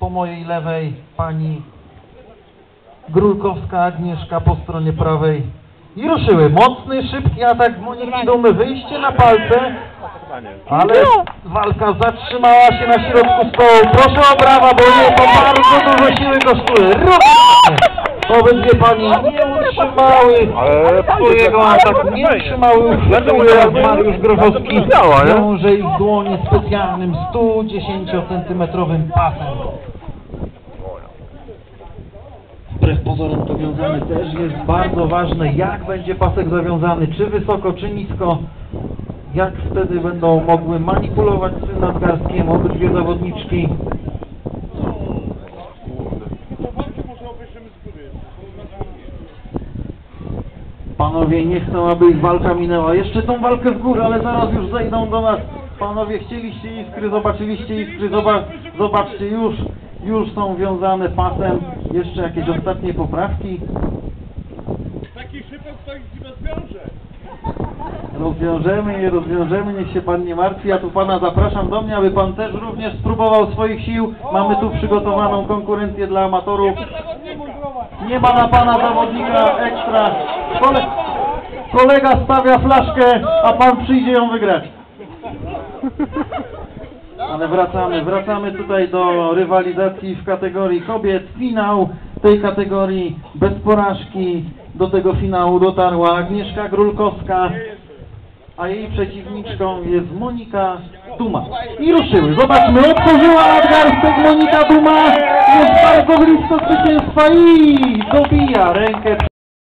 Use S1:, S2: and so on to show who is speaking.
S1: po mojej lewej pani Grulkowska Agnieszka po stronie prawej. I ruszyły. Mocny, szybki atak Moniki Dumy. Wyjście na palce. Ale walka zatrzymała się na środku stołu. Proszę o brawa, bo nie, to bardzo dużo siły kosztuje. Równie. Obydwie pani nie utrzymały swojego ataku. Nie utrzymały utrzymuje jak Mariusz Grochowski. Wiąże ich dłonie specjalnym 110-centymetrowym pasem. Wbrew pozorom to wiązanie też jest bardzo ważne, jak będzie pasek zawiązany, czy wysoko, czy nisko, jak wtedy będą mogły manipulować tym nadgarstkiem obydwie zawodniczki. Panowie nie chcą, aby ich walka minęła. Jeszcze tą walkę w górę, ale zaraz już zejdą do nas. Panowie chcieliście iskry, zobaczyliście iskry, zoba zobaczcie już, już są wiązane pasem. Jeszcze jakieś ostatnie poprawki.
S2: Taki szypek stoi ci rozwiąże.
S1: Rozwiążemy je, rozwiążemy, niech się pan nie martwi. Ja tu pana zapraszam do mnie, aby pan też również spróbował swoich sił. Mamy tu przygotowaną konkurencję dla amatorów. Nie ma na pana zawodnika ekstra. Kole kolega stawia flaszkę, a pan przyjdzie ją wygrać. Ale wracamy, wracamy tutaj do rywalizacji w kategorii kobiet. Finał tej kategorii bez porażki. Do tego finału dotarła Agnieszka Grulkowska, a jej przeciwniczką jest Monika Duma. I ruszyły. Zobaczmy, otworzyła nadgarstek Monika Duma. Jest bardzo blisko zwycięstwa i dobija rękę